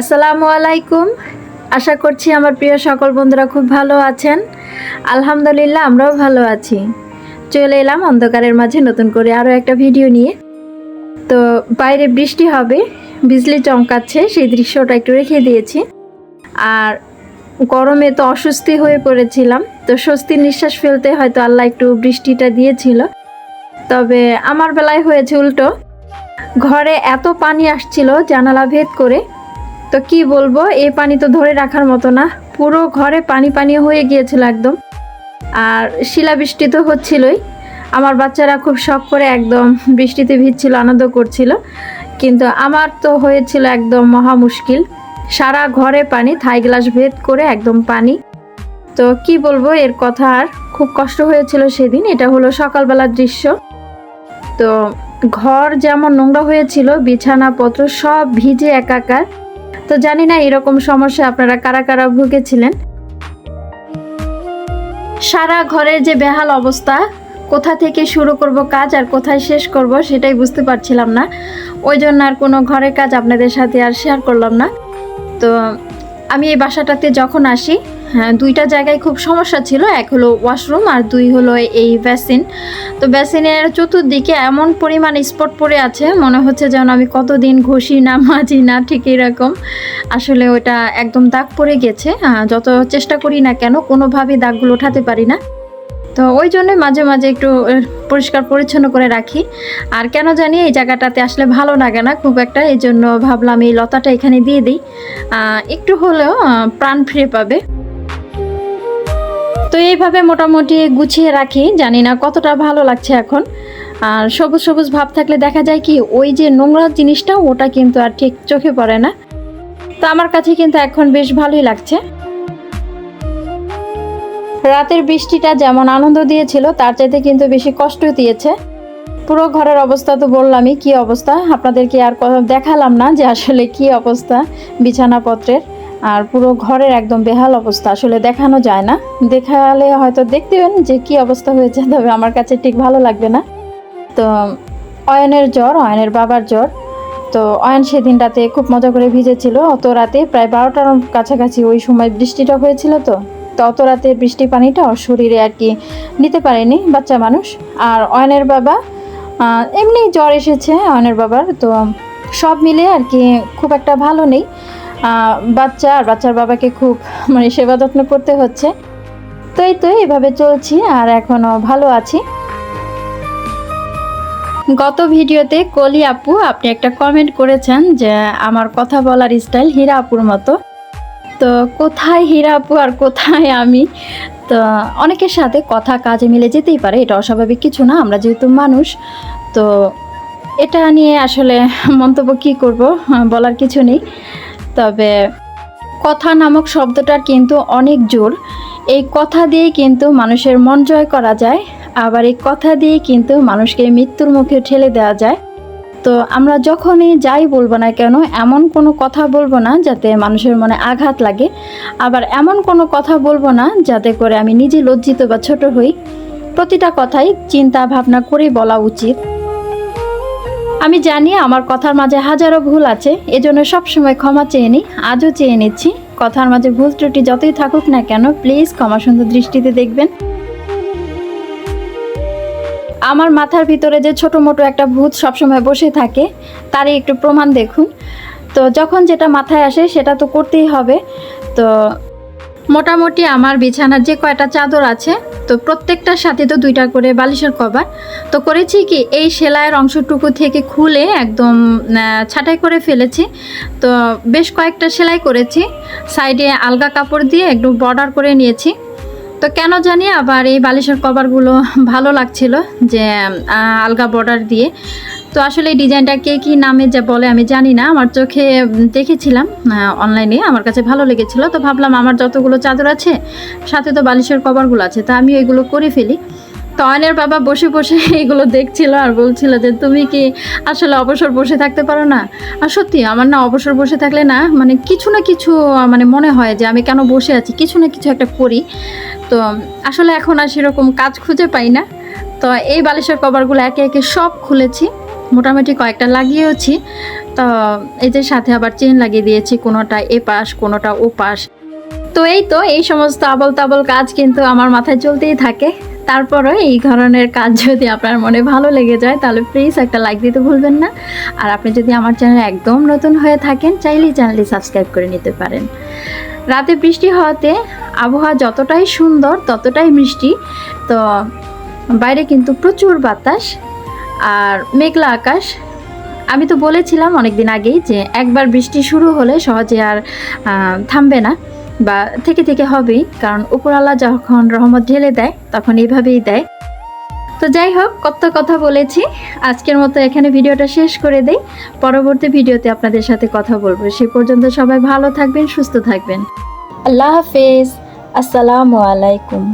আসসালামু আলাইকুম। আশা করছি আমার প্রিয় সকল বন্ধুরা খুব ভালো আছেন। আলহামদুলিল্লাহ, আমরাও ভালো আছি। চলে এলাম অন্ধকারের মাঝে নতুন করে আরও একটা ভিডিও নিয়ে। তো বাইরে বৃষ্টি হবে, বিজলি চমকাচ্ছে, সেই দৃশ্যটা একটু রেখে দিয়েছি। আর গরমে তো অস্বস্তি হয়ে পড়েছিলাম, তো স্বস্তির নিঃশ্বাস ফেলতে হয়তো আল্লাহ একটু বৃষ্টিটা দিয়েছিল। তবে আমার বেলায় হয়েছে উল্টো। ঘরে এত পানি আসছিল, জানালা ভেদ করে। তো কি বলব, এই পানি তো ধরে রাখার মতো না। পুরো ঘরে পানি পানি হয়ে গিয়েছিল একদম। আর শিলাবৃষ্টি তো হচ্ছিলই। আমার বাচ্চারা খুব শখ করে একদম বৃষ্টিতে ভিজছিল, আনন্দ করছিল। কিন্তু আমার তো হয়েছিল একদম মহা মুশকিল। সারা ঘরে পানি, থাই গ্লাস ভেদ করে একদম পানি। তো কি বলব, এর কথা আর খুব কষ্ট হয়েছিল সেদিন। এটা হলো সকালবেলার দৃশ্য। তো ঘর যেমন নোংরা হয়েছিল, বিছানাপত্র সব ভিজে একাকার। তো জানি না এরকম সমস্যা আপনারা কারা কারা ভুগেছিলেন। সারা ঘরের যে বেহাল অবস্থা, কোথা থেকে শুরু করব কাজ আর কোথায় শেষ করব সেটাই বুঝতে পারছিলাম না। ওই জন্য আর কোনো ঘরের কাজ আপনাদের সাথে আর শেয়ার করলাম না। তো আমি এই বাসাটাতে যখন আসি দুইটা জায়গায় খুব সমস্যা ছিল। এক হলো ওয়াশরুম আর দুই হলো এই বেসিন তো বেসিনের চতুর্দিকে এমন পরিমাণ স্পট পড়ে আছে, মনে হচ্ছে যেন আমি কতদিন ঘষি না মাজি না, ঠিক এরকম। আসলে ওটা একদম দাগ পড়ে গেছে। যত চেষ্টা করি না কেন, কোনোভাবেই দাগগুলো ওঠাতে পারি না। তো ওই জন্যই মাঝে মাঝে একটু পরিষ্কার পরিচ্ছন্ন করে রাখি। আর কেন জানি এই জায়গাটাতে আসলে ভালো লাগে না খুব একটা, এই জন্য ভাবলাম এই লতাটা এখানে দিয়ে দিই। একটু হলেও প্রাণ ফিরে পাবে। তো এইভাবে মোটামুটি গুছিয়ে রাখি, জানি না কতটা ভালো লাগছে এখন। আর সবুজ সবুজ ভাব থাকলে দেখা যায় কি, ওই যে নোংরা জিনিসটা, ওটা কিন্তু আর ঠিক চোখে পড়ে না। তো আমার কাছে কিন্তু এখন বেশ ভালোই লাগছে। রাতের বৃষ্টিটা যেমন আনন্দ দিয়েছিল, তার চাইতে কিন্তু বেশি কষ্ট দিয়েছে। পুরো ঘরের অবস্থা তো বললামই, কি অবস্থা? আপনাদেরকে আর দেখালাম না যে আসলে কি অবস্থা বিছানাপত্রের। আর পুরো ঘরের একদম বেহাল অবস্থা, আসলে দেখানো যায় না। দেখালে হয়তো দেখতেন যে কি অবস্থা হয়েছে, তবে আমার কাছে ঠিক ভালো লাগবে না। তো, অয়নের জ্বর, অয়নের বাবার জ্বর। তো, অয়ন সেদিন রাতে খুব মজা করে ভিজেছিল। অত রাতে প্রায় বারোটার কাছাকাছি ওই সময় বৃষ্টিটা হয়েছিল তো। তো অত রাতে বৃষ্টি পানিটা ওর শরীরে আর কি নিতে পারেনি বাচ্চা মানুষ। আর অয়নের বাবা এমনি জ্বর এসেছে অয়নের বাবার। তো, সব মিলে আর কি খুব একটা ভালো নেই। বাচ্চা আর বাচ্চার বাবাকে খুব মানে সেবা যত্ন করতে হচ্ছে। তো এই তো এইভাবে চলছি আর এখনও ভালো আছি। গত ভিডিওতে কলি আপু, আপনি একটা কমেন্ট করেছেন যে আমার কথা বলার স্টাইল হীরা আপুর মতো। তো কোথায় হীরা আপু আর কোথায় আমি? তো অনেকের সাথে কথা কাজে মিলে যেতেই পারে, এটা অস্বাভাবিক কিছু না, আমরা যেহেতু মানুষ। তো এটা নিয়ে আসলে মন্তব্য কী করব, বলার কিছু নেই। তবে কথা নামক শব্দটার কিন্তু অনেক জোর। এই কথা দিয়ে কিন্তু মানুষের মন জয় করা যায়, আবার এই কথা দিয়ে কিন্তু মানুষকে মৃত্যুর মুখে ঠেলে দেওয়া যায়। তো আমরা যখনই যাই বলব না কেন, এমন কোনো কথা বলব না যাতে মানুষের মনে আঘাত লাগে। আবার এমন কোনো কথা বলব না যাতে করে আমি নিজে লজ্জিত বা ছোট হই। প্রতিটা কথাই চিন্তা ভাবনা করে বলা উচিত। আমি জানি আমার কথার মাঝে হাজারো ভুল আছে, এজন্য সবসময় ক্ষমা চেয়ে নিই, আজও চেয়ে নিচ্ছি। কথার মাঝে ভুল ত্রুটি যতই থাকুক না কেন প্লিজ ক্ষমা সুন্দর দৃষ্টিতে দেখবেন। আমার মাথার ভিতরে যে ছোট মোটো একটা ভূত সবসময় বসে থাকে, তারই একটু প্রমাণ দেখুন। তো যখন যেটা মাথায় আসে, সেটা তো করতেই হবে। তো মোটামুটি আমার বিছানার যে কয়টা চাদর আছে, তো প্রত্যেকটার সাথে তো দুইটা করে বালিশের কভার। তো করেছি কি, এই সেলাইয়ের অংশটুকু থেকে খুলে একদম ছাঁটাই করে ফেলেছি। তো বেশ কয়েকটা সেলাই করেছি। সাইডে আলগা কাপড় দিয়ে একটু বর্ডার করে নিয়েছি। তো কেন জানি আবার এই বালিশের কভারগুলো ভালো লাগছিল যে আলগা বর্ডার দিয়ে। তো আসলে এই ডিজাইনটা কে কী নামে যা বলে আমি জানি না। আমার চোখে দেখেছিলাম অনলাইনে আমার কাছে ভালো লেগেছিল। তো ভাবলাম আমার যতগুলো চাদর আছে, সাথে তো বালিশের কভারগুলো আছে, তা আমি এগুলো করে ফেলি। তো অয়নের বাবা বসে বসে এগুলো দেখছিল আর বলছিল যে, তুমি কি আসলে অবসর বসে থাকতে পারো না? আর সত্যি, আমার না অবসর বসে থাকলে না মানে কিছু না কিছু মানে মনে হয় যে, আমি কেন বসে আছি? কিছু না কিছু একটা করি। তো আসলে এখন আর সেরকম কাজ খুঁজে পাই না। তো এই বালিশের কভারগুলো একে একে সব খুলেছি। মোটামুটি কয়েকটা লাগিয়েওছি। তো যে সাথে আবার চেন লাগিয়ে দিয়েছি, কোনোটা এ পাশ, কোনোটা ও পাশ। তো এই তো, এই সমস্ত আবল তাবল কাজ কিন্তু আমার মাথায় চলতেই থাকে। তারপরে এই ধরনের কাজ যদি আপনার মনে ভালো লেগে যায়, তাহলে প্লিজ একটা লাইক দিতে ভুলবেন না। আর আপনি যদি আমার চ্যানেল একদম নতুন হয়ে থাকেন, চাইলেই চ্যানেলটি সাবস্ক্রাইব করে নিতে পারেন। রাতে বৃষ্টি হওয়াতে আবহাওয়া যতটাই সুন্দর, ততটাই মিষ্টি। তো বাইরে কিন্তু প্রচুর বাতাস। আর মেঘলা আকাশ। আমি তো বলেছিলাম অনেক দিন আগেই যে একবার বৃষ্টি শুরু হলে সহজে আর থামবে না বা থেকে থেকে হবেই। কারণ উপরওয়ালা যখন রহমত ঢেলে দেয়, তখন এইভাবেই দেয়। তো যাই হোক, কত কথা বলেছি। আজকের মতো এখানে ভিডিওটা শেষ করে দেই। পরবর্তী ভিডিওতে আপনাদের সাথে কথা বলব। সে পর্যন্ত সবাই ভালো থাকবেন, সুস্থ থাকবেন। আল্লাহ হাফেজ। আসসালামু আলাইকুম।